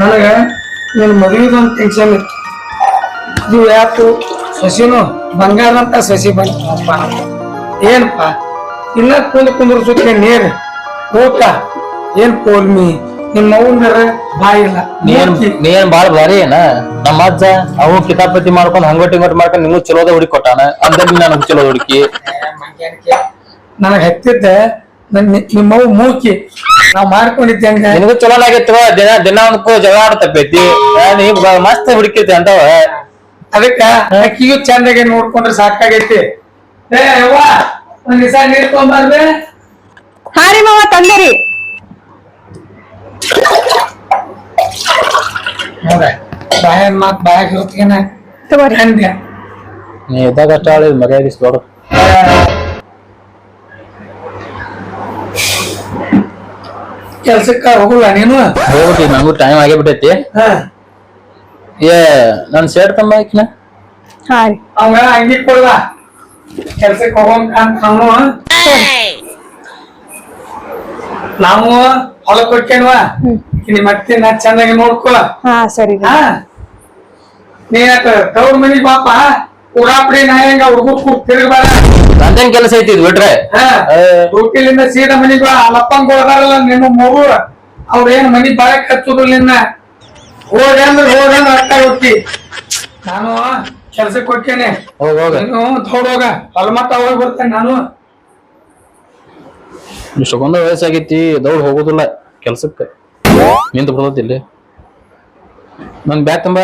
ನನಗ ನಿನ್ ಮದುವೆದೊಂದು ಟೆನ್ಷನ್ ಇತ್ತು. ಅದು ಯಾತು? ಸಸಿನು ಬಂಗಾರ ಅಂತ ಸಸಿ ಬಂತಪ್ಪ. ಏನಪ್ಪ? ಇಲ್ಲ ಕುಂದ್ ಕುಂದ್ರ ಜೊತೆ ನೀರ್ ಊಟ ಏನ್ ಕೋಲ್ಮಿ? ನಿಮ್ಮ ಅವ್ವನರ ಬಾಯಿಲ್ಲ ನೀನ್ ನೀನ್ ಬಾಳ ಬಾರಿ ಏನ? ನಮ್ಮ ಅಜ್ಜ ಅವು ಕಿತಾಪತಿ ಮಾಡ್ಕೊಂಡು ಹಂಗೋಟಿ ಹಿಂಗೋಟಿ ಮಾಡ್ಕೊಂಡು ನಿಮ್ಗೆ ಚಲೋದ ಹುಡುಕಿ ಕೊಟ್ಟಾನ ಅಂದಲ್ಲಿ ನಾನು ಚಲೋ ಹುಡುಕಿ. ನನಗೆ ಹತ್ತಿದ್ದೆ ನನ್ ನಿಮ್ಮವ್ ಮೂಕಿ. ನಾವ್ ಮಾಡ್ಕೊಂಡಿದ್ದೆ ಹಂಗ. ನಿನಗೂ ಚಲೋ ಆಗೈತಿ ದಿನ ದಿನ ಒಂದ್ಕೋ ಜಗಳ ಆಡ್ತಪ್ಪೈತಿ ನೀ ಬ- ಮಸ್ತ್ ಹುಡುಕಿತಿ ಅಂತವ. ಅದಕ್ಕ ಅಕ್ಕಿಗೂ ಚಂದಾಗೆ ನೋಡ್ಕೊಂಡ್ರೆ ಸಾಕಾಗೈತಿ. ಏ ಅವ್ವ ಒಂದ್ ದಿವಸ ನೀರ್ ಹಾರಿ ಹಾ ರೀ ಮಾವ ತಂದರಿ ನೋಡ ಬಾಯನ್ ಮಾತ್ ಬಾಯಾಗ ಇರುತ್ತೇನ? ತಗೋರಿ. ಅಂದ್ಯ ನೀ ಇದ್ದಾಗ ಅಷ್ಟ ಆಳಿ ಮರ್ಯಾದೆ ನೋಡು ಕೆಲ್ಸಕ್ಕ ಹೋಗಲ್ಲ ನೀನು? ಹೋಗ್ಬಿಟ್ಟಿ ನಂಗೂ ಟೈಮ್ ಆಗೇ ಬಿಟ್ಟೈತಿ ಹಾ. ಏ ನನ್ ಸೇರ್ ತಂಬ ಆಕಿನ ಹಾ ರೀ. ಅವಂಗ ಅಂಗಿ ಕೊಡ್ಲ ಕೆಲ್ಸಕ್ಕೆ ಹೋಗಂಗ ನಾವು ನಾವು ಹೊಲಕ್ ಹೋಗ್ಕೇನ್ವಾ ನಿಮ್ಮ ಅತ್ತೆ ನಾ ಚಂದಾಗಿ ನೋಡ್ಕೋ. ಹಾ ಸರಿ ಹಾ. ನೀ ಯಾಕ ತವ್ರ ಮನಿಗ್ ಬಾಪ ಉಡಾಪಡಿ ನಾಯಂಗ ಕೂಡ ತಿರುಗಬೇಡ. ನಂದೇನ್ ಕೆಲಸ ಐತಿ ಇದು ಬಿಟ್ರೆ? ಹಾ ರೋಟಿಲಿಂದ ಸೀದಾ ಮನಿಗ ಅಲ್ಲಪ್ಪಂಗ್ ಹೋದಾರಲ್ಲ ನಿಮ್ಮ ಮಗು. ಅವ್ರೇನ್ ಮನಿ ಬಾಳಕ್ ಹಚ್ಚುದು ನಿನ್ನ. ಹೋಗಿ ಅಂದ್ರೆ ಹೋಗಿ ಅಂದ್ರೆ ಅಟ್ಟ ಹೋಗ್ತಿ ನಾನು ಕೆಲ್ಸಕ್ಕೆ ಹೋಗ್ತೇನೆ. ಹೋಗ್ ಹೋಗ. ನೀನು ತೋಡೋಗ ಹೊಲ ಮಟ್ಟ ಹೋಗಿ ಬರ್ತೇನೆ ನಾನು. ಇಷ್ಟೊಂದು ವಯಸ್ಸಾಗೈತಿ ದೌಡ್ ಹೋಗುದಿಲ್ಲ ಕೆಲ್ಸಕ್ಕೆ. ನಿಂತು ನಿಂತ ಇಲ್ಲಿ. ನನ್ ಬ್ಯಾಗ್ ತುಂಬ?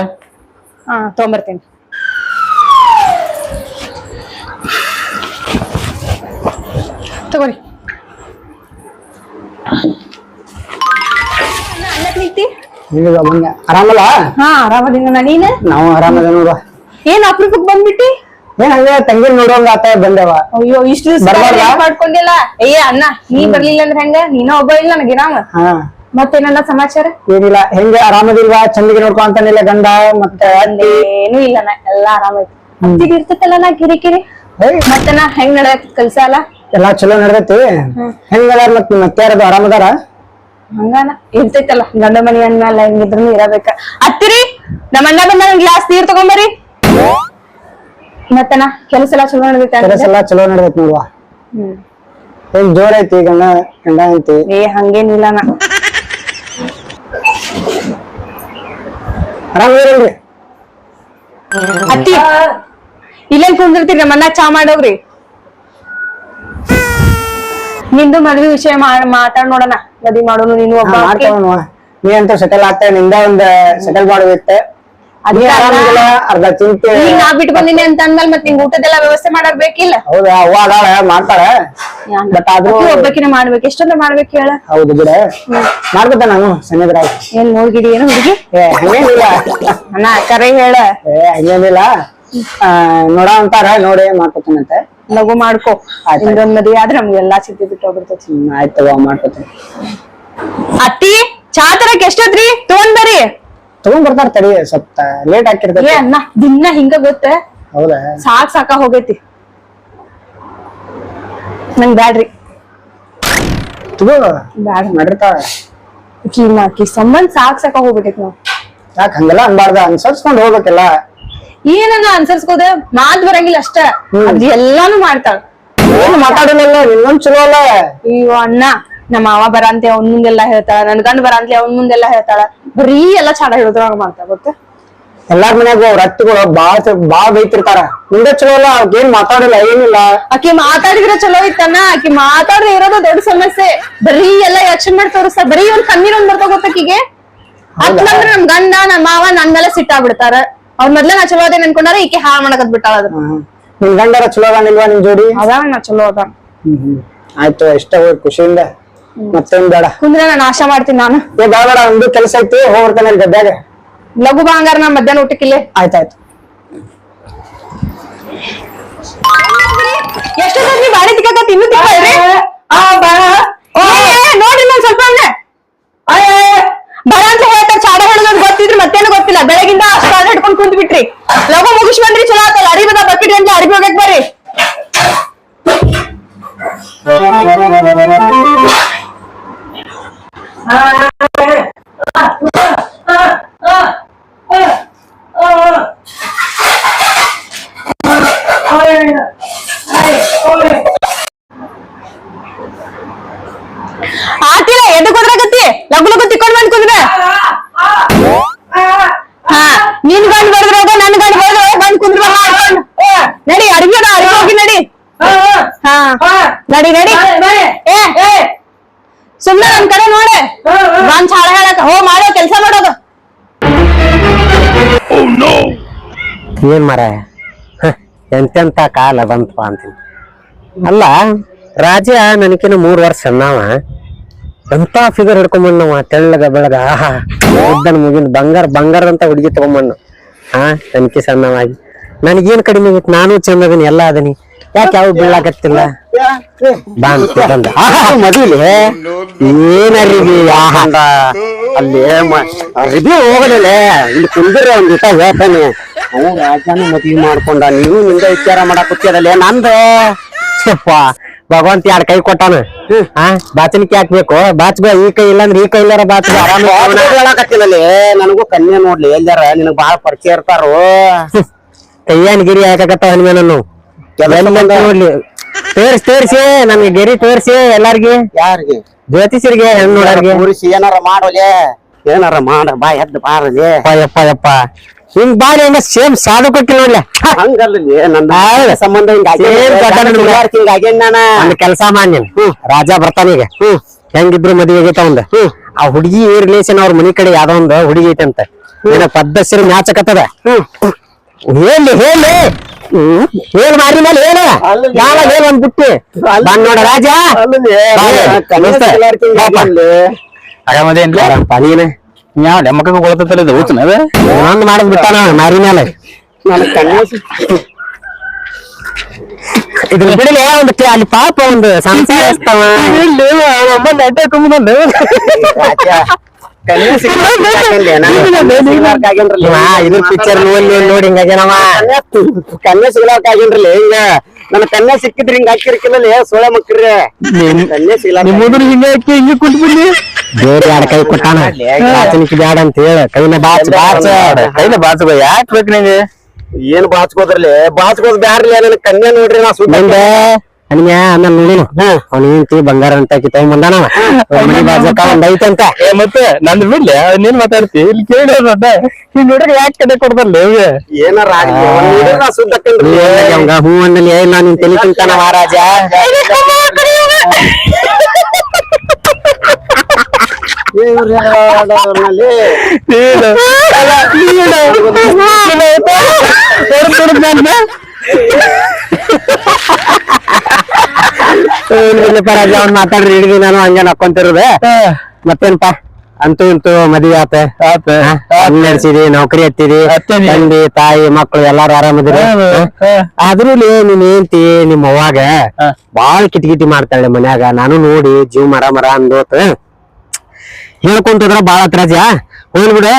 ಹಾ ತಗೊಂಬರ್ತೇನೆ. ತಗೋರಿ. ಈಗ ಬಂದೆ. ಆರಾಮಲ್ಲ? ಹಾ ಆರಾಮದಿನ ನೀನ್? ನಾವು ಆರಾಮದ ನೋಡುವ. ಏನ್ ಅಪರೂಪಕ್ ಬಂದ್ಬಿಟ್ಟಿ? ಏನ್ ಹಂಗೆ ತಂಗಿ ನೋಡುವಂಗ ಆತ ಬಂದೇವ. ಅಯ್ಯೋ ಇಷ್ಟು ಬರ್ಬಾರ್ದಾ? ಮಾಡ್ಕೊಂಡಿಲ್ಲ? ಅಯ್ಯ ಅಣ್ಣ ನೀ ಬರ್ಲಿಲ್ಲ ಅಂದ್ರೆ ಹೆಂಗ? ನೀನ ಒಬ್ಬ ಇಲ್ಲ ನನಗೆ ರಾಮ ಹಾ. ಮತ್ತೇನನ್ನ ಸಮಾಚಾರ? ಏನಿಲ್ಲ ಹೆಂಗ ಆರಾಮದಿಲ್ವಾ? ಚಂದಿಗೆ ನೋಡ್ಕೊಂತಾನಿಲ್ಲ ಗಂಡ ಮತ್ತೆ ಏನು ಇಲ್ಲ ನಾ ಎಲ್ಲಾ ಆರಾಮೈತಿ ಅತ್ತಿಗೆ ಇರ್ತೈತಲ್ಲ ನಾ ಕಿರಿಕಿರಿ? ಮತ್ತೆ ನಾ ಹೆಂಗ್ ನಡೆಯತ್ ಕೆಲ್ಸ ಅಲ್ಲ ಎಲ್ಲಾ ಚಲೋ ನಡ್ದೈತಿ. ಹೆಂಗದಾರ ಮತ್ ಮತ್ತೆ ಯಾರದು ಆರಾಮದಾರ? ಹಂಗಾನ ಇರ್ತೈತಲ್ಲ ಗಂಡ ಮನಿ ಅಂದ್ಮೇಲೆ ಹೆಂಗಿದ್ರು ಇರಬೇಕ. ಅತ್ತಿರಿ ನಮ್ಮ ಅಣ್ಣ ಬಂದ ಗ್ಲಾಸ್ ನೀರ್ ತಗೊಂಬರಿ. ಮತ್ತನ ಕೆಲಸ ಎಲ್ಲ ಚಲೋ ಕೆಲಸ ಎಲ್ಲ ಎಲ್ಲಾ ಚಲೋ ನಡ್ದೈತಿ ನೋಡುವ. ಹ್ಮ್. ಹೆಂಗ್ ಜೋರ್ ಐತಿ ಗಂಡ ಗಂಡ ಐತಿ ಏ ಹಂಗೇನಿಲ್ಲ ನಾ ಆರಾಮದಿರಲ್ರಿ ಅತ್ತಿ ಇಲ್ಲೇನ್ ಕುಂದಿರ್ತೀರಿ ನಮ್ಮ ಅಣ್ಣ ಚಾ ಮಾಡೋಗ್ರಿ? ನಿಂದು ಮದ್ವಿ ವಿಷಯ ಮಾಡ್ ಮಾತಾಡ್ ನೋಡೋಣ. ಮದ್ವಿ ಮಾಡೋನು ನೀನು ಒಬ್ಬ. ಮಾಡ್ತಾವ ನೀ ಅಂತ ಸೆಟಲ್ ಆಗ್ತಾ ನಿಂದ ಒಂದ್ ಸೆಟಲ್ ಆರಾಮಿಲ್ಲ ಅರ್ಧ ಚಿಂತೆ ಈಗ ನಾ ಬಿಟ್ಟು ಬಂದಿನಿ ಅಂತ ಅಂದ್ಮೇಲೆ ಮತ್ತೆ ನಿಂಗ್ ಊಟದೆಲ್ಲ ವ್ಯವಸ್ಥೆ ಮಾಡಕ್ ಬೇಕಿಲ್ಲ? ಹೌದಾ? ಅವ್ವ ಅದಾಳ ಮಾಡ್ತಾಳ? ಬಟ್ ಆದ್ರೂ ಒಬ್ಬಾಕಿನ ಮಾಡ್ಬೇಕು. ಎಷ್ಟೊಂದ ಮಾಡ್ಬೇಕು ಹೇಳ? ಹೌದು ಬಿಡ. ಮಾಡ್ಕೊತ ನಾನು ಸನ್ನಿದ್ರ ಏನ್ ನೋಡ್ಗಿಡಿ ಏನು ಹುಡುಗಿ? ಹಂಗೇನಿಲ್ಲ. ಅಣ್ಣ ಕರೆ ಹೇಳ. ಏ ಹಂಗೇನಿಲ್ಲ. ನೋಡ ಅಂತಾರ ನೋಡಿ ಮಾಡ್ಕೊತಾನಂತೆ. ಲಘು ಮಾಡ್ಕೋ. ಇನ್ನೊಂದ್ ಮದಿ ಮದ್ವಿ ಆದ್ರೆ ನಮ್ಗೆ ಎಲ್ಲಾ ಚಿತ್ತಿ ಬಿಟ್ಟು ಹೋಗ್ಬಿಡ್ತೈತಿ ಹ್ಮ್ ಆಯ್ತು ಮಾಡ್ಕೋತೀನಿ. ಅತ್ತಿ ಚಾ ತರಕ್ ಎಷ್ಟೊತ್ರಿ? ತಗೊಂಡ್ ಬರ್ರಿ. ತಗೊಂಡ್ ಬರ್ತಾರ ತಡಿ ಸ್ವಲ್ಪ ಲೇಟ್ ಏ ಹಾಕಿರ್ತೈತಿ ಅಣ್ಣ ದಿನ ಹಿಂಗ ಗೊತ್ತ? ಹೌದಾ? ಸಾಕ್ ಸಾಕ ಹೋಗೈತಿ. ನಂಗ್ ಬ್ಯಾಡ್ರಿ. ತಗೋ ಬ್ಯಾಡ. ಮಾಡಿರ್ತಾಳ. ಆಕಿ ಸಂಬಂಧ ಸಾಕ್ ಸಾಕ ಹೋಗ್ಬಿಟ್ಟೈತಿ ನಾವ್ ಯಾಕೆ ಹಂಗೆಲ್ಲ ಅನ್ಬಾರ್ದ? ಅನ್ಸರ್ಸ್ಕೊಂಡ್ ಹೋಗ್ಬೇಕೆಲ್ಲ. ಏನನ್ನ ಅನ್ಸರ್ಸ್ಕೋದ? ಮಾತ್ ಬರಂಗಿಲ್ಲ ಅಷ್ಟ. ಅದ್ ಎಲ್ಲಾನು ಮಾಡ್ತಾಳ. ಏನ್ ಮಾತಾಡಿಲ್ಲ ನಿನ್ನೊಂದ್ ಚಲೋ ಅಲ್ಲ? ಅಯ್ಯೋ ಅಣ್ಣ ನಮ್ಮ ಮಾವ ಬರಂತೆ ಅವ್ನ ಮುಂದೆಲ್ಲ ಹೇಳ್ತಾಳ. ನನ್ ಗಂಡ ಬರಂತೆ ಅವ್ನ ಮುಂದೆಲ್ಲಾ ಹೇಳ್ತಾಳ. ಬರೀ ಎಲ್ಲಾ ಚಾಡ ಹೇಳಿದ್ರಾಗ ಮಾಡ್ತಾಳ ಗೊತ್ತ? ಎಲ್ಲಾರ್ ಮನ್ಯಾಗ ಅವ್ರ ಅತ್ತಿಗಳು ಬಾಳ್ ಬಾಳ್ ಬೈತಿರ್ತಾರ. ನಿಂದ ಚಲೋ ಅಲ್ಲ ಏನ್ ಮಾತಾಡಿಲ್ಲ ಏನಿಲ್ಲ. ಆಕಿ ಮಾತಾಡಿದ್ರೆ ಚಲೋ ಇತ್ತಣ್ಣ. ಆಕಿ ಮಾತಾಡ್ದೆ ಇರೋದು ದೊಡ್ಡ ಸಮಸ್ಯೆ. ಬರೀ ಎಲ್ಲಾ ಯೋಚನೆ ಮಾಡಿ ತೋರಿಸ್ತಾರ ಬರೀ ಒಂದ್ ಕಣ್ಣೀರ್ ಒಂದ್ ಬರ್ತಾ ಗೊತ್ತಾಕಿಗೆ ಅದ್ ನಮ್ ಗಂಡ ನಮ್ಮ ಮಾವ ನನ್ ಮೇಲೆ ಸಿಟ್ಟಾಗ್ಬಿಡ್ತಾರ. ಅವ್ರ ಮೊದ್ಲ ನಾ ಚಲೋ ಅದೇನ್ ಅನ್ಕೊಂಡಾರ ಈಕೆ ಹಾಳ ಮಾಡಕತ್ ಬಿಟ್ಟಾಳ ಅದನ್ನ. ನಿನ್ ಗಂಡರ ಚಲೋ ಅದಾನಿಲ್ವಾ ನಿನ್ ಜೋಡಿ? ಅದಾನ ಚಲೋ ಅದ ಹ್ಮ್ ಆಯ್ತು ಇಷ್ಟ ಹೋಗಿ ಖುಷಿಯಿಂದ. ಮತ್ತೇನ್ ಬೇಡ. ಕುಂದ್ರೆ ನಾನು ಮಾಡ್ತೀನಿ ನಾನು. ಏ ಬೇಡ ಬೇಡ ಒಂದು ಕೆಲಸ ಐತಿ ಹೋಗ್ಬರ್ತಾನೆ ಅಲ್ಲಿ ಗದ್ಯಾಗ ಲಘು ಬಾಂಗಾರ ನಾ ಮಧ್ಯಾಹ್ನ ಊಟಕ್ಕಿಲ್ಲೇ ಆಯ್ತಾಯ್ತು. ಎಷ್ಟು ನೀ ಬಾಡಿ ತಿನ್ನ ಇನ್ನೂ ತಿಕ್ಕಲ್ರಿ ನೋಡ್ರಿ ನಾನ್ ಸ್ವಲ್ಪ ಹಂಗೆ ಬರ ಅಂತ ಹೇಳ್ತಾರ ಚಾಡ ಹೇಳೋದ್ ಗೊತ್ತಿದ್ರು ಮತ್ತೇನು ಗೊತ್ತಿಲ್ಲ ಬೆಳಗಿಂದ ಅಷ್ಟು ಕಾಲ್ ಹಿಡ್ಕೊಂಡ್ ಕುಂತ್ ಬಿಟ್ರಿ ಲಘು ಮುಗಿಸ್ ಬಂದ್ರಿ, ಚಲೋ ಆತಲ್ಲ. ಅರಿಬದ ಬಕೆಟ್ ಅಂತ ಅರಿಬಿ ಹೋಗಕ್ ಬರ್ರಿ. ಲಗು ಲಗು ತಿಕ್ಕೊಂಡ್ ಬಂದ್ ಕುಂದ್ರ ಹಾ ನಿನ್ ಗಂಡ್ ಬಡದ್ರಾಗ ನನ್ ಗಂಡ್ ಬಡದ್ರ ಬಂದ್ ಕುಂದ್ರ ನಡಿ ಅಡ್ಗೆ ಅದ, ಅಡ್ಗೆ ಹೋಗಿ ನಡಿ ಹಾ ನಡಿ ನಡಿ ಏ ಸುಮ್ನೆ ನನ್ ಕಡೆ ನೋಡೆ ಬಂದ್ ಹಾಳ ಹೇಳಕ ಹೋ ಮಾಡೋ ಕೆಲ್ಸ ಮಾಡೋದು ಏನ್ ಮರ ಎಂತೆಂತ ಕಾಲ ಬಂತಪ್ಪ ಅಂತೀನಿ ಅಲ್ಲ ರಾಜ ನನಕಿನ ಮೂರ್ ವರ್ಷ ಸಣ್ಣವ ಎಂತ ಫಿಗರ್ ಹಿಡ್ಕೊಂಬಣ್ಣವ ತೆಳ್ಳಗ ಬೆಳಗ ಆಹಾ ಉದ್ದನ ಮುಗಿನ ಬಂಗಾರ ಬಂಗಾರದಂತ ಹುಡುಗಿ ತಗೊಂಬಣ್ಣು ಹಾ ತನಕಿ ಸಣ್ಣವಾಗಿ ನನಗೇನ್ ಕಡಿಮೆ ಆಗಿತ್ತು ನಾನು ಚಂದ ಅದೀನಿ ಎಲ್ಲ ಅದೀನಿ ಯಾಕೆ ಯಾವ ಬೀಳಾಕತ್ತಿಲ್ಲ ಬಾ ಬಂದ ಮದುವೆ ಏನರಿವಿ ಆಹಾ ಅಲ್ಲಿ ಅರಿವಿ ಹೋಗಲಿಲ್ಲ ಇಲ್ಲಿ ಕುಂದಿರ ಒಂದ್ ದಿವಸ ಹೇಳ್ತಾನೆ ಅವ ರಾಜನ ಮದ್ವಿ ಮಾಡ್ಕೊಂಡ? ನೀವು ನಿಂದ ವಿಚಾರ ಮಾಡಕ್ ಕೂತಿರಲ್ಲ ನಂದು? ಯಪ್ಪ ಭಗವಂತ ಎರಡ್ ಕೈ ಕೊಟ್ಟಾನ? ಹಾ ಬಾಚನಿಕೆ ಹಾಕ್ಬೇಕು ಬಾಚ್ಬೇ ಈ ಕೈ ಇಲ್ಲಾಂದ್ರೆ ಈ ಕೈ ಇಲ್ಲಾರ ಬಾಚ್ ಆರಾಮ ಹೇಳಕತ್ತಿಲ್ಲಲ್ಲಿ. ನನಗೂ ಕನ್ಯೆ ನೋಡ್ಲಿ. ಎಲ್ಲಾರ ನಿನಗ್ ಬಾಳ ಪರಿಚಯ ಇರ್ತಾರೋ? ಕೈಯಾನ್ ಗಿರಿ ಹಾಕಕತ್ತಾವ ಹನುಮ ನಾನು ನೋಡ್ಲಿ. ತೋರ್ಸಿ ತೋರ್ಸಿ ನಮ್ಗೆ ಗೆರಿ ತೋರ್ಸಿ ಎಲ್ಲಾರ್ಗಿ. ಯಾರಿಗೆ? ಜ್ಯೋತಿಷರಿಗೆ ಹೆಣ್ಣು ನೋಡಾರ್ಗೆ. ಏನಾರ ಮಾಡೋಲೆ? ಏನಾರ ಮಾಡ ಬಾ ಎದ್ದು ಬಾರಲಿ. ಯಪ್ಪ ಯಪ್ಪ ಹಿಂಗ್ ಬಾರಿ ಹಂಗ ಸೇಮ್ ಸಾಧು ಕೊಟ್ಟಿ ನೋಡ್ಲೆ. ಹಂಗಲ್ಲಿ ನನ್ನ. ಸಂಬಂಧ ನಾನ ಒಂದ್ ಕೆಲ್ಸ ಮಾನ್ಯನ್ ರಾಜ ಬರ್ತಾನ ಈಗ. ಹೆಂಗಿದ್ರು ಮದ್ವೆ ಆಗೈತ ಒಂದ್ ಆ ಹುಡುಗಿ ರಿಲೇಷನ್ ಅವ್ರ ಮನಿ ಕಡೆ ಯಾವ್ದೋ ಒಂದ್ ಹುಡುಗಿ ಐತೆ ಅಂತ. ಏನ ಮ್ಯಾಚ್ ಮ್ಯಾಚಕತ್ತದ ಹೇಳಿ ಹೇಳಿ. ಹ್ಮ್ ಹೇಳ್ ಮಾರಿ ಮೇಲೆ ಹೇಳ ಯಾವಾಗ ಹೇಳ ಒಂದ್ ಬಿಟ್ಟಿ ಬಂದ್ ನೋಡ ರಾಜ ಆರಾಮದೇನ್ರಿ ನೀನೆ ಯಾವ ನೆಮ್ಮಕ್ಕ ಕೊಳತಲ್ಲ ಇದು ಊಚನ ಅದ ಇನ್ನೊಂದ್ ಮಾಡದ್ ಬಿಟ್ಟಾನ ಮಾರಿ ಮೇಲೆ ನನ್ನ ಕನ್ಯಾ ಇದ್ರ ಬಿಡಲಿ ಒಂದು ಕೆ- ಅಲ್ಲಿ ಪಾಪ ಒಂದು ಸಂಸಾರ ಇರ್ತಾವ ಕನ್ಯಾ ಸಿಗ್ಲಾರ್ಕಾಗೇನ್ಲೆ? ನನ್ನ ಕನ್ಯಾ ಸಿಗ್ಲಾರ್ಕಾಗೇನ್ರಲ್ಲ? ಹಾ, ಇದ್ರ ಪಿಕ್ಚರ್ ನೋಡಿ ನೋಡಿ ಹಿಂಗಾಗ್ಯಾನವ ಕನ್ಯಾ ಸಿಗ್ಲಾರ್ಕಾಗೇನ್ರಲ್ಲ ಹಿಂಗ. ನನ್ನ ಕನ್ಯಾ ಸಿಕ್ಕಿದ್ರಿ ಹಿಂಗ ಹಾಕಿರ್ಕಿಲ್ಲ ಸೊಳೆ ಮಕ್ಕ್ರಿ ಕನ್ಯಾ ಸಿಗ್ಲಾರ್ಕ ನಿಮ್ಮದ್ರ ಹಿಂಗ ಹಾಕಿ ಹಿಂಗ ಬೇರೆ ಯಾರ ಕೈ ಕೊಟ್ಟಾನ. ಬ್ಯಾಡ ಅಂತ ಹೇಳ. ಕೈನ ಬಾಚ್ ಬಾಚ. ಕೈನ ಬಾಚ ಯಾಕೆ ಬೇಕು ನಿಂಗೆ? ಏನ್ ಬಾಚ್ಕೋದ್ರಲ್ಲಿ ಬಾಚ್ಕೋದ್ ಬ್ಯಾರ್ಲಿ ನನ್ನ ಕನ್ಯಾ ನೋಡ್ರಿ ನಾ ಮುಂದೆ ಅನ್ಯ ಆಮೇಲೆ ನೋಡಿನ ಅವ್ನ ಹೆಂಡತಿ ಬಂಗಾರ ಅಂತ ಆಕಿ ತಗೊಂಬಂದಾನವ ಮನಿ ಬಾಜಕ ಒಂದ್ ಐತಂತ ಏ ಮತ್ತೆ ನಂದು ಬಿಡ್ಲಿ ನೀನ್ ಮಾತಾಡ್ತಿ. ಇಲ್ಲಿ ಕೇಳಿ ಹಿಂಗ್ ನೋಡ್ರಿ ಯಾಕೆ ಕಡೆ ಕೊಡ್ದಲ್ಲ ಏನಾರ ಹೂ ಅನ್ನಲಿ ಏ ನಾನು ನಿನ್ ತಲೆ ತಿಂತಾನ ಮಹಾರಾಜ ಪರಾಜ ಅವ್ನ್ ಮಾತಾಡ್ರಿ ಹಿಡಿದಿ ನಾನು ಹಂಗೆ ನಕ್ಕೊಂತಿರೋದೆ ಮತ್ತೇನ್ಪ ಅಂತೂ ಇಂತೂ ಮದಿ ಆತ. ನಡೆಸಿದಿ ನೌಕರಿ ಹತ್ತಿದಿ ತಂದಿ ತಾಯಿ ಮಕ್ಕಳು ಎಲ್ಲಾರು ಆರಾಮದಿರಿ? ಆದ್ರೂ ನೀನ್ ಏಂತಿ ನಿಮ್ಮ ಅವ್ವಾಗ ಬಾಳ್ ಕಿಟಕಿಟಿ ಮಾಡ್ತಾಳೆ ಮನ್ಯಾಗ. ನಾನು ನೋಡಿ ಜೀವ ಮರ ಮರ ಅಂದೋತ. ಹೇಳ್ಕೊಂತಿದ್ರ ಬಾಳ ತ್ರಾಜ ಹೋಗ್ಬಿಡ ಬಿಡು.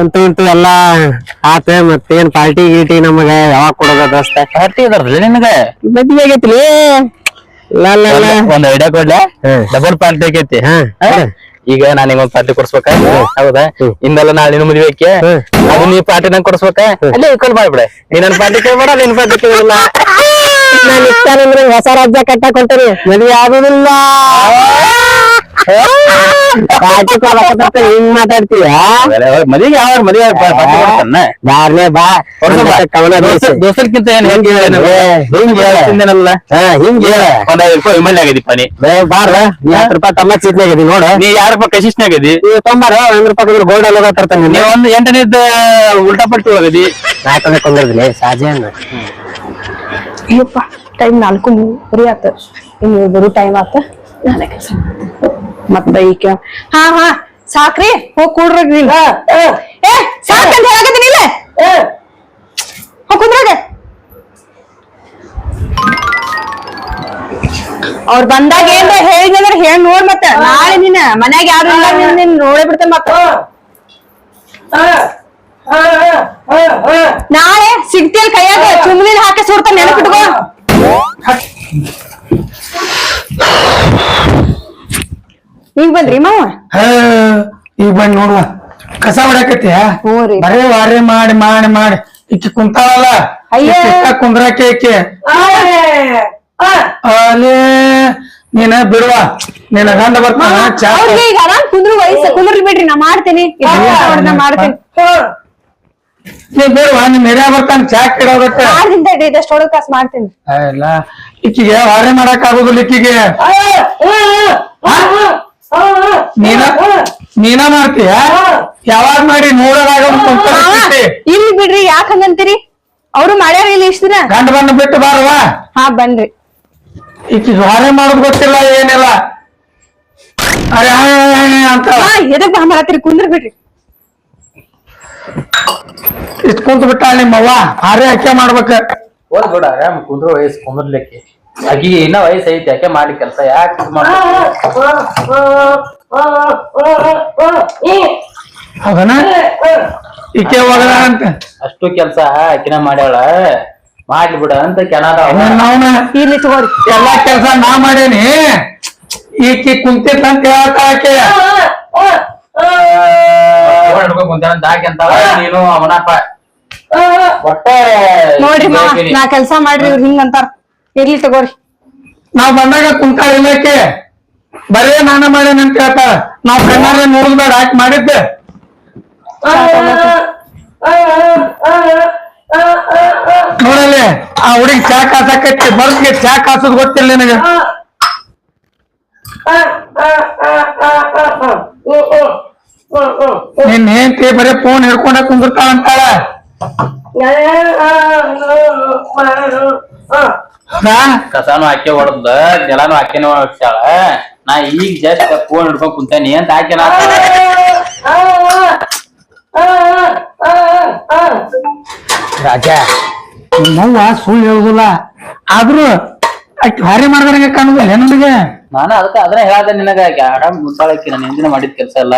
ಎಂತೂ ಎಂತ ಎಲ್ಲಾ ಆತ ಮತ್ತೇನ್ ಪಾರ್ಟಿ ಗೀಟಿ ನಮಗ ಯಾವಾಗ ಕೊಡೋದ ದೋಸ್ತ ಪಾರ್ಟಿ ಇದಾರ್ಲಿ ನಿನಗ? ಮದ್ವೆ ಆಗೈತಿಲಿ. ಒಂದ್ ಐಡಿಯಾ ಕೊಡ್ಲ. ಡಬಲ್ ಪಾರ್ಟಿ ಆಗೈತಿ. ಈಗ ನಾನ್ ನಿಮ್ಗೊಂದ್ ಪಾರ್ಟಿ ಕೊಡ್ಸ್ಬೇಕ ಹೌದಾ. ಇಂದಲ್ಲ ನಾಳೆ ನಿಮ್ ಮದ್ವೆ ಹ್ಮ್. ಅದು ನೀ ಪಾರ್ಟಿ ನಂಗೆ ಕೊಡ್ಸ್ಬೇಕ? ಅಲ್ಲೇ ಈಕಲ್ ಮಾಡ್ಬಿಡ. ನೀ ನನ್ ಪಾರ್ಟಿ ಕೇಳ್ಬೇಡ ನಿನ್ ಪಾರ್ಟಿ ಕೇಳಿಲ್ಲ. ನಾನು ಇಷ್ಟ ಹೊಸ ರಾಜ್ಯ ಕಟ್ಟಕ್ ಕೊಡ್ತೇನೆ ಮದ್ವೆ ಆಗುದಿಲ್ಲ. ಹಿಂಗ್ ಮಾತಾಡ್ತೀಯ ಮದ್ವೆಗೆ ಯಾವ ಮದ್ವೆ ಬಾ. ಕವನ. ದೋಸ್ತರ್ಕಿಂತ ಏನ್ ಹೆಂಗ್ ಏ, ಹಿಂಗ್ ಹೇಳ. ತಿಂದೇನಲ್ಲ ಹಾ ಹಿಂಗ್ ಹೇಳ. ಒಂದ್ ಐದು ರೂಪಾಯಿ ವಿಮಲ್ ಆಗದಿಪ್ಪ ನೀ. ಏ, ಬಾರ ನೀ ಹತ್ತು ರೂಪಾಯಿ ತಮ್ಮ ಚೀಟ್ನಾಗ ಇದೀನಿ ನೋಡು. ನೀ ಯಾರ ರೂಪಾಯಿ ಅದಿ ನೀವು ತೊಂಬಾರ ಒಂದ್ ರೂಪಾಯಿ ಗೋಲ್ಡ್ ಎಲ್ಲ ತರ್ತಾನೆ ನೀ ಒಂದ್ ಎಂಟನೇದ ಉಲ್ಟಾ ಪಟ್ಟಿ ಒಳಗದಿ ನಾಲ್ಕನೇ ಕೊಂದಿರ್ದಿಲ್ಲ ಅಯ್ಯಪ್ಪ ಟೈಮ್ ನಾಲ್ಕು ಮೂರು ಆತ. ಇನ್ನು ಬರೋ ಟೈಮ್ ಆತ. ನಾನೇ ಕೆಲಸ ಮತ್ತ ಈಕೆ. ಹಾ ಹಾ ಸಾಕ್ರಿ ಹೋಗ್ ಕೂಡ್ರಿ ಇಲ್ಲ ಏ ಸಾಕಂತ ಹೇಳಕತ್ತೀನಿ ಇಲ್ಲ. ಹೋಗ್ ಕುಂದ್ರಾಗ ಅವ್ರ ಬಂದಾಗ ಏನ್ ಹೇಳಿದ್ರೆ ಹೇಳಿ ನೋಡ್ ಮತ್ತೆ. ನಾಳೆ ನೀನ ಮನ್ಯಾಗ ಯಾರು ಇಲ್ಲ ನಿನ್ ನೀನ್ ನೋಡೇ ಬಿಡ್ತೇನೆ ಮತ್ತ. ನಾಳೆ ಸಿಗ್ತಿಯಲ್ ಕೈಯಾಗ ಚುಮ್ಲಿಲ್ ಹಾಕಿ ಸುಡ್ತಾನೆ ನೆನಪಿಟ್ಕೋ ಈಗ ಬಂದ್ರಿ ಮಾವ ಹಾ, ಈಗ ಬಂದ್ ನೋಡುವ ಕಸ ಹೊಡಕತ್ತಿ ಹ್ಞೂ ರೀ. ಬರೇ ವಾರೆ ಮಾಡಿ ಮಾಡಿ ಮಾಡಿ ಇಕ್ಕಿ ಕುಂತಾಳಲ್ಲ ಅಯ್ಯ. ಕುಂದ್ರಾಕೆ ಆ ಅಲೇ ನೀನ ಬಿಡುವ ನಿನ್ನ ಗಂಡ ಬರ್ತಾನ ಚಾ ಅವ್ರಿಗೆ ಈಗ ಆರಾಮ್ ಕುಂದ್ರು ವಯಸ್ಸು ಕುಂದ್ರಿ ಬಿಡ್ರಿ ನಾ ಮಾಡ್ತೀನಿ ನಾ ಮಾಡ್ತೀನಿ ನೀ ಬಿಡುವ ನಿಮ್ ಹಿರಿಯ ಬರ್ತಾನ ಚಾ ಕಿಡೋದಕ್ಕೆ ಇದಷ್ಟು ಒಳಗ್ ಕಾಸ್ ಮಾಡ್ತೀನಿ ಇಲ್ಲ ಈಕಿಗೆ ವಾರೆ ಮಾಡಕ್ ಆಗುದಿಲ್ಲ ಈಕಿಗೆ ನೀನ? ನೀನ ಮಾಡ್ತೀಯ? ಯಾವಾಗ ಮಾಡಿ ನೋಡೋದಾಗ ಇಲ್ಲಿ ಬಿಡ್ರಿ ಯಾಕ ಹಂಗಂತೀರಿ? ಅವ್ರು ಮಾಡ್ಯಾರ ಇಲ್ಲಿ ಇಷ್ಟ ದಿನ? ಗಂಡ ಬಂದು ಬಿಟ್ಟು ಬಾರವ ಹಾ ಬನ್ರಿ. ಈಕಿ ವಾರೆ ಮಾಡೋದ್ ಗೊತ್ತಿಲ್ಲ ಏನಿಲ್ಲ. ಅರೆ ಅಂತ. ಹಾ ಎದಕ್ ಬಾ ಮಾಡತ್ತೀರಿ? ಕುಂದ್ರ ಬಿಡ್ರಿ. ಇಷ್ಟ ಕುಂತ ಬಿಟ್ಟ ನಿಮ್ಮವ್ವ. ಆರೇ ಅಕ್ಕೆ ಮಾಡ್ಬೇಕ. ಹೋದ್ ಬಿಡ ಆರಾಮ್ ಕುಂದ್ರ ವಯಸ್ಸು ಕುಂದ್ರಲಿಕ್ಕೆ. ಆಕಿ ಇನ್ನ ವಯಸ್ಸು ಐತಿ ಯಾಕೆ ಮಾಡಿ ಕೆಲಸ? ಯಾಕೆ ಹೌದನ ಈಕೆ ಹೋಗದ ಅಂತ. ಅಷ್ಟು ಕೆಲಸ ಆಕಿನ ಮಾಡ್ಯಾಳ. ಮಾಡ್ಲಿ ಬಿಡ ಅಂತ ಕೆನಾದ ಇಲ್ಲಿ ತಗೋರಿ. ಎಲ್ಲಾ ಕೆಲ್ಸ ನಾ ಮಾಡೇನಿ. ಈಕಿ ಕುಂತಿತ್ ಅಂತ ಆಕೆ. ದಾಕಿ ಅಂತ ನೀನು ಅವನಪ್ಪ. ಒಟ್ಟ ನೋಡ್ರಿ ನಾ ಕೆಲಸ ಮಾಡ್ರಿ ಇವ್ರು ಹಿಂಗ್ ಅಂತಾರ. ಇರ್ಲಿ ತಗೋರಿ ನಾವ್ ಬಂದಾಗ ಕುಂತಾಳ ಇಲ್ಲಕ್ಕೆ ಬರೇ ನಾನ ಮಾಡೇನ ಅಂತ ಹೇಳ್ತಾಳ ನಾವ್ ಕಣ್ಣಾರೆ ನೋಡುದ್ ಬೇಡ ಆಕೆ ಮಾಡಿದ್ದೆ ನೋಡಲ್ಲಿ ಆ ಹುಡುಗಿ ಚಾ ಕಾಸಕೈತಿ ಬರ್ಸ್ಗೆ ಚಾ ಕಾಸದ್ ಗೊತ್ತಿಲ್ಲ ನಿನಗೆ ನಿನ್ ಹೆಂಡತಿ ಬರೀ ಫೋನ್ ಹಿಡ್ಕೊಂಡ ಕುಂದಿರ್ತಾಳ ಅಂತಾಳ? ಕಸಾನು ಹಾಕಿ ಹೊಡೆದ ನೆಲಾನು ಹಾಕಿನ ಹೊಡ್ಸಾಳ ನಾ ಈಗ ಜಸ್ಟ್ ಫೋನ್ ಹಿಡ್ಕೊಂಡ್ ಕುಂತಾನಿ ಅಂತ ಹಾಕಿನ ರಾಜ ನಿಮ್ಮವ್ವ ಸುಳ್ಳು ಹೇಳುದಿಲ್ಲ ಆದ್ರೂ ಆಕಿ ಭಾರಿ ಮಾಡ್ದಂಗೆ ಕಾಣುದಿಲ್ಲ ನನಗೆ ನಾನು ಅದಕ್ಕೆ ಅದ್ರ ಹೇಳ್ದೆ ನಿನಗ ಆರಾಮ್ ಮುಂತಾಳಕಿ ನಾನು ಹಿಂದಿನ ಮಾಡಿದ ಕೆಲಸ ಎಲ್ಲ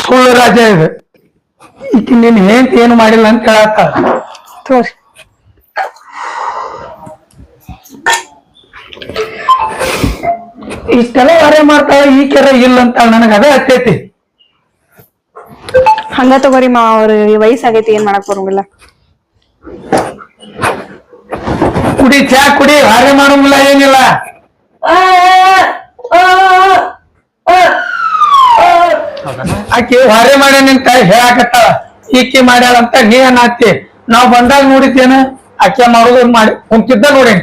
ಸುಳ್ಳು ರಾಜ ಇದು ಈಕಿ ನೀನ್ ಹೇಂತ ಏನು ಮಾಡಿಲ್ಲ ಅಂತ ಹೇಳತ್ತಾಳ ತಗೋರಿ ಇಷ್ಟೆಲ್ಲ ವಾರೆ ಮಾಡ್ತಾಳ ಈ ಕೆರೆ ಇಲ್ಲ ಅಂತ ನನಗ ಅದೇ ಹತ್ತೈತಿ ಹಂಗ ತಗೋರಿ ಮಾ ಅವ್ರ ವಯಸ್ಸಾಗೈತಿ ಏನ್ ಮಾಡಕ್ ಬರಂಗಿಲ್ಲ. ಕುಡಿ ಚಾ ಕುಡಿ ಹಾರೆ ಮಾಡಂಗಿಲ್ಲ ಏನಿಲ್ಲ. ಆಕಿ ಹೊರೆ ನಿನ್ ಅಂತ ಹೇಳಾಕತ್ತಾಳ. ಈಕಿ ಮಾಡ್ಯಾಳ ಅಂತ ನೀ ಅನ್ನತ್ತಿ ನಾವ್ ಬಂದಾಗ ನೋಡಿದ್ದೇನ ಆಕೆ ಮಾಡೋದು ಮಾಡಿ ಕುಂತಿದ್ದ ನೋಡಿ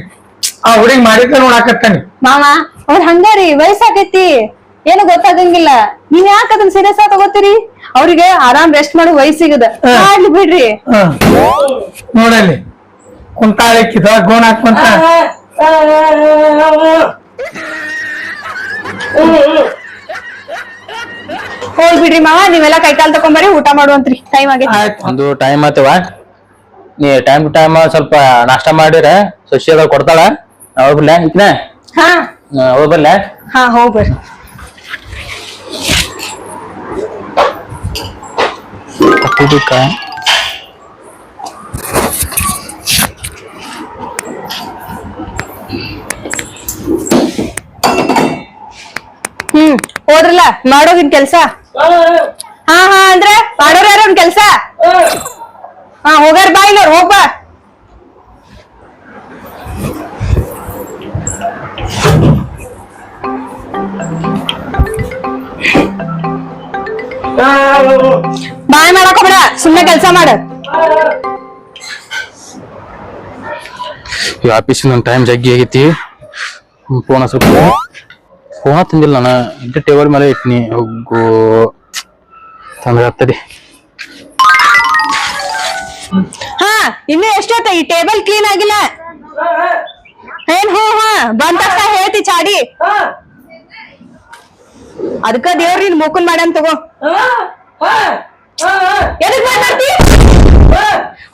ಆ ಹುಡುಗಿ ಮಾಡಿದ್ರೆ ನೋಡಾಕತ್ತಾನೆ ಮಾವ ಅವ್ರ ಹಂಗಾರಿ ವಯಸ್ಸಾಗೈತಿ. ಏನು ಗೊತ್ತಾಗಂಗಿಲ್ಲ. ನೀವ್ ಯಾಕ ಅದನ್ನ ಸೀರಿಯಸ್ ಆಗಿ ತಗೋತೀರಿ? ಅವ್ರಿಗೆ ಆರಾಮ್ ರೆಸ್ಟ್ ಮಾಡೋ ವಯಸ್ಸಿಗದ. ಸಿಗದ ಮಾಡ್ಲಿ ಬಿಡ್ರಿ. ನೋಡಲ್ಲಿ. ಕುಂತಾಳಿಕ್ಕಿದ ಗೋಣ ಹಾಕೊಂತ ಹೋಗ್ ಬಿಡ್ರಿ ಮಾವ ನೀವೆಲ್ಲ ಕೈಕಾಲ್ ತಕೊಂಬರಿ ಊಟ ಮಾಡುವಂತ್ರಿ. ಟೈಮ್ ಆಗಿ. ಆಯ್ತು. ಒಂದು ಟೈಮ್ ಆತವ ನೀ ಟೈಮ್ ಟು ಟೈಮ್ ಸ್ವಲ್ಪ ನಾಷ್ಟ ಮಾಡಿರ ಸೊಸೆದ ಕೊಡ್ತಾಳ. ಹೋಗ್ಬರ್ಲ ಇಕ್ನ ಹಾ. ಹೋಗ್ಬರ್ಲ ಹಾ ಹೋಗ್ ಬರ್ರಿ. ಇದಕ್ಕ ಹ್ಮ್ ಹೋದ್ರಲ್ಲ ಮಾಡೋದಿನ್ ಕೆಲ್ಸ? ಹಾ ಹಾ ಅಂದ್ರೆ ಮಾಡೋರ್ ಯಾರ ಒಂದ್ ಕೆಲ್ಸ? ಹಾ. ಹೋಗಾರ ಬಾ ಇಲ್ಲೋರ್ ಬಾಯ್ ಮಾಡಕೋಬೇಡ ಕೆಲಸ ಕೆಲ್ಸ ಮಾಡ. ಈ ಆಫೀಸಿನ ನನ್ನ ಟೈಮ್ ಜಗ್ಗಿ ಆಗೈತಿ. ಫೋನ್ ಸ್ವಲ್ಪ ಫೋನ್ ತಂದಿಲ್ಲ ನಾನು. ಇದ್ದ ಟೇಬಲ್ ಮೇಲೆ ಇಟ್ನಿ. ಹೋಗು. ತಂದ್ರೆ ಆಗ್ತದೆ ಹಾ ಇನ್ನು ಎಷ್ಟೊತ್ತ? ಈ ಟೇಬಲ್ ಕ್ಲೀನ್ ಆಗಿಲ್ಲ. ಏನ್ ಹೋ ಹಾ? ಬಂದ ಹೇಳ್ತಿ ಚಾಡಿ. ಅದಕ್ಕ ದೇವ್ರಿ ನಿನ್ ಮುಕುನ್ ಮಾಡ್ಯಾನ್ ತಗೋ. ಎದಕ್ ಮಾತಾಡ್ತಿ?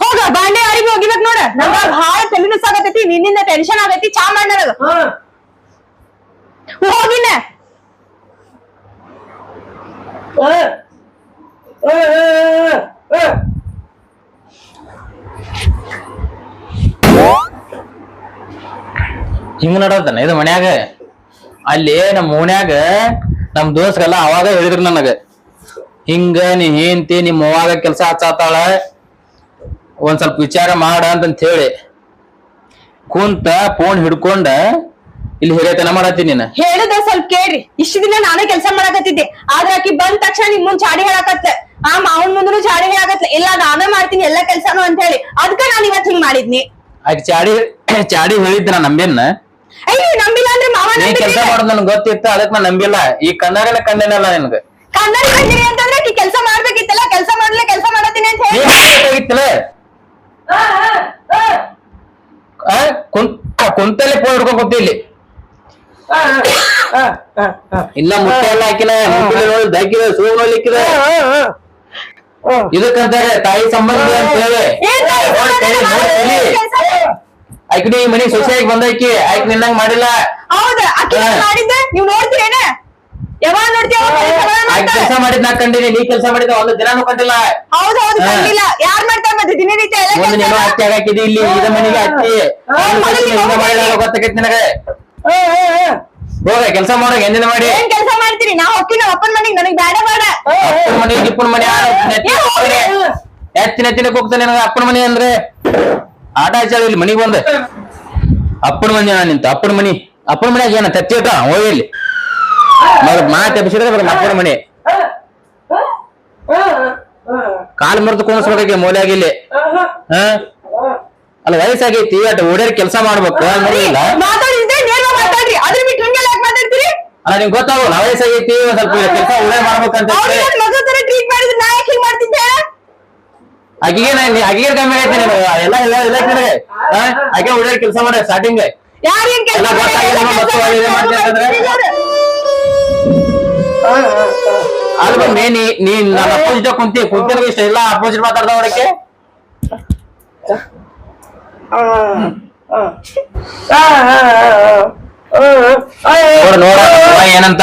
ಹೋಗ ಬಾಂಡೆ ಅರಿವಿ ಹೋಗಿಬೇಕ್ ನೋಡ. ನಂಗ ಭಾಳ ತಲೆನಸ್ ನುಸ್ಸಾಗತೈತಿ ನಿನ್ನಿಂದ ಟೆನ್ಷನ್ ಆಗೈತಿ ಚಾ ಮಾಡ್ ನನಗ. ಹೋಗಿನ ಹಿಂಗ್ ನಡದನ ಇದು ಮನ್ಯಾಗ? ಅಲ್ಲಿ ನಮ್ಮ ಓಣ್ಯಾಗ ನಮ್ ದೋಸ್ತ್ರೆಲ್ಲ ಅವಾಗ ಹೇಳಿದ್ರು ನನಗ ಹಿಂಗ ನೀ ಹೇಂತಿ ನಿಮ್ಮ ಅವಾಗ ಕೆಲಸ ಹಚ್ಚಾತಾಳ ಒಂದ್ ಸ್ವಲ್ಪ ವಿಚಾರ ಮಾಡ ಅಂತ ಹೇಳಿ. ಕುಂತ ಫೋನ್ ಹಿಡ್ಕೊಂಡ ಇಲ್ಲಿ ಹಿರಿಯತನ ಮಾಡತ್ತೀನಿ ನೀನ. ಹೇಳದ ಸ್ವಲ್ಪ ಕೇಳ್ರಿ. ಇಷ್ಟು ದಿನ ನಾನೇ ಕೆಲಸ ಮಾಡಕತ್ತಿದ್ದೆ. ಆದ್ರ ಆಕಿ ಬಂದ ತಕ್ಷಣ ನಿಮ್ ಮುಂದ್ ಚಾಡಿ ಹೇಳಾಕತ್ತ ಆ ಮಾವನ್ ಮುಂದನು ಚಾಡಿ ಹೇಳಕತ್ಲ. ಇಲ್ಲ ನಾನೇ ಮಾಡ್ತೀನಿ ಎಲ್ಲಾ ಕೆಲ್ಸಾನು ಅಂತ ಹೇಳಿ. ಅದಕ್ಕ ನಾನ್ ಇವತ್ತು ಹಿಂಗ್ ಮಾಡಿದ್ನಿ. ಆಕೆ ಚಾಡಿ ಚಾಡಿ ಹೇಳಿದ್ದೆ ನಾ ನಂಬೇನ ಅಯ್ಯ ನಂಬಿಲ್ಲ ಅಂದ್ರೆ ಮಾವ ನೀ ಕೆಲಸ ಮಾಡೋದು ನನ್ಗೆ ಗೊತ್ತಿತ್ತು ಅದಕ್ಕೆ ನಾ ನಂಬಿಲ್ಲ. ಈ ಕನ್ನಡನ ಕಂಡೇನಲ್ಲ ನಿನಗೆ. ಕನ್ನಡ ಕಂಡಿರಿ ಅಂತಂದ್ರೆ ಆಕಿ ಕೆಲ್ಸ ಮಾಡ್ಬೇಕಿತ್ತಲ್ಲ ಕೆಲ್ಸ ಮಾಡ್ಲೆ ಕೆಲ್ಸ ಮಾಡತ್ತೀನಿ ಅಂತ ನೀ ಹೇಳಿ ಮಾಡ್ಬೇಕಾಗಿತ್ತಲ್ಲ ಆ, ಕುಂತ ಕುಂತಲ್ಲೇ ಫೋನ್ ಹಿಡ್ಕೊಂಡ್ ಕೂತಿ ಇಲ್ಲಿ. ಇಲ್ಲ ಮುಟ್ಟೆ ಎಲ್ಲ ಹಾಕಿನ ಮುಟ್ಟಿಲ್ಲ ನೋಡಿ ದಕ್ಕಿದ ನೋಡ್ಲಿಕ್ಕಿದ ಇದಕ್ಕಂತಾರೆ ತಾಯಿ ಸಂಬಂಧ ಅಂತ ಹೇಳಿ ಏನ್ ತಾಯಿ ನೋಡ್ ನೋಡ್. ಆಕಿ ಈ ಮನಿ ಸೊಸೆಯಾಗಿ ಬಂದಾಕಿ ಆಕಿ ನಿನ್ನಂಗ್ ಮಾಡಿಲ್ಲ. ಹೌದ. ಮಾಡಿದ್ದೆ ನೀವ್ ನೋಡ್ತೀರೇನ ಯಾವಾಗ ನೋಡ್ತೀವ ಆಕಿ ಕೆಲಸ ಮಾಡಿದ್ ನಾ ಕಂಡಿನಿ ನೀ ಕೆಲಸ ಮಾಡಿದ ಒಂದು ದಿನಾನು ಕಂಡಿಲ್ಲ. ಹೌದ್ ಹೌದು. ಕಂಡಿಲ್ಲ. ಯಾರ್ ಮಾಡ್ತಾರ ಮತ್ತೆ ದಿನನಿತ್ಯ ಎಲ್ಲ ಒಂದು ನೀನು? ಅತ್ತಿ ಹಾಕಿದಿ ಇಲ್ಲಿ ಇದ ಮನಿಗೆ ಅತ್ತಿ ಮನೆಗೆ. ಮಾಡಿಲ್ಲ ಗೊತ್ತಾಕೈತಿ ನಿನಗೆ. ಹೋಗ ಕೆಲಸ ಮಾಡೋ ಎಂದಿನ ಮಾಡಿ? ಏನ್ ಕೆಲಸ ಮಾಡ್ತೀನಿ? ನಾ ಹೋಗ್ತೀನಿ ಅಪ್ಪನ ಮನೆಗ್ ನನಗ್ ಬೇಡ ಬೇಡ. ಅಪ್ಪನ ಮನೆ ಇಪ್ಪನ ಮನೆ ಎತ್ತಿನ ಎತ್ತಿನ ಹೋಗ್ತಾನೆ ನನಗೆ ಅಪ್ಪನ ಮನೆ ಅಂದ್ರೆ? ಆಟ ಆಚಾರ ಇಲ್ಲಿ ಮನಿಗೆ ಬಂದ. ಅಪ್ಪನ ಮನೆ ನಾನು ನಿಂತ ಅಪ್ಪನ ಮನಿ ಅಪ್ಪನ ಮನ್ಯಾಗ ಏನ ತತ್ತಿ ಇಟ್ಟ ಹೋಗಿ ಇಲ್ಲಿ ಮಾತು ಎಬ್ಸಿದ್ರೆ ಬರ ಅಪ್ಪನ ಮನೆ. ಕಾಲ್ ಮರದ ಕುಣಸ್ಬೇಕಾಗಿ ಮೂಲ್ಯಾಗ ಇಲ್ಲಿ ಹಾ? ಅಲ್ಲ ವಯಸ್ಸಾಗೈತಿ ಅಟ್ ಓಡ್ಯಾರ ಕೆಲಸ ಮಾಡ್ಬೇಕು ನೋಡಿಲ್ಲ ಮಾತಾಡಿದ್ರೆ ನೇರ ಮಾತಾಡ್ರಿ. ಅದ್ರ ಬಿಟ್ಟು ಹಿಂಗೆಲ್ಲ ಯಾಕೆ ಮಾತಾಡ್ತೀರಿ? ಅಲ್ಲ ನಿಮ್ಗೆ ಗೊತ್ತಾಗಲ್ಲ ವಯಸ್ಸಾಗೈತಿ ಒಂದ್ ಸ್ವಲ್ಪ ಕೆಲಸ ಓಡೇ ಮಾಡ್ಬೇಕಂತ ಅವ್ರು ನನ್ ಮಗು ತರ ಟ್ರೀಟ್ ಮಾಡಿದ್ರೆ ನಾ ಯಾಕೆ ಹಿಂಗ್ ಮಾಡ್ತಿದ್ದೆ ಆಕಿಗೆ ಆಕಿಗೆ ಕಮ್ಮಿ ಆಗೈತೆ ಎಲ್ಲ ಎಲ್ಲ ಎಲ್ಲ ನಿನಗೆ? ಆಕೆ ಓಡ್ಯಾರ ಕೆಲಸ ಮಾಡ ಸ್ಟಾರ್ಟಿಂಗ್ ಎಲ್ಲ ಗೊತ್ತಾಗಿದೆ, ಮಾಡಿಲ್ಲ, ಮತ್ತೆ ಕೆಲ್ಸ ಒಳ್ಳೆ ಮಾಡ್ತಾ ಇದ್ದಾರೆ. ಅಲ್ವಾ ಮೇ ನೀ ನೀ ನನ್ನ ಅಪೋಸಿಟ್ ಕುಂತಿ ಕುಂತಿರೋ ಇಷ್ಟ ಎಲ್ಲ ಅಪೋಸಿಟ್ ಮಾತಾಡ್ದ ಅವಡಕ್ಕೆ ನೋಡ ಏನಂತ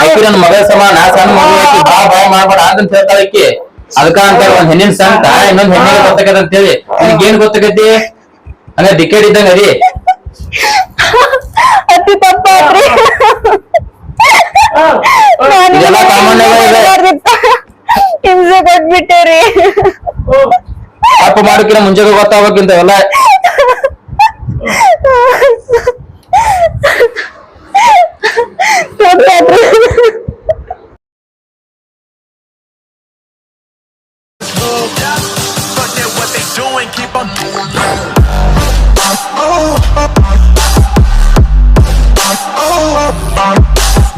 ಆಕಿ ನನ್ನ ಮಗ ಸಮಾನ ಸಣ್ಣ ಮಗು ಬಾ ಬಾ ಮಾಡ್ಬೇಡ ಅಂತ ಹೇಳ್ತಾಳ ಆಕಿ ಅದಕ್ಕ ಅಂತ ಒಂದ್ ಹೆಣ್ಣಿನ ಸಂತ ಇನ್ನೊಂದ್ ಹೆಣ್ಣಿಗೆ ಅಂತ ಹೇಳಿ. ನಿನ್ಗೆ ಏನ್ ಗೊತ್ತಾಗೈತಿ ಹಂಗ ಡಿಕೆಟ್ ಇದ್ದಂಗ ಅದಿ. ಅತಿ ತಪ್ಪಾದ್ರಿ. ನಾನು ಇದೆಲ್ಲ ಇದೆ. ಹಿಂಸೆ ಕೊಟ್ಬಿಟ್ಟೇರಿ. ತಪ್ಪು ಮಾಡೋಕಿನ ಮುಂಚೆ ಗೊತ್ತಾಗ್ಬೇಕಿಂತ ಎಲ್ಲ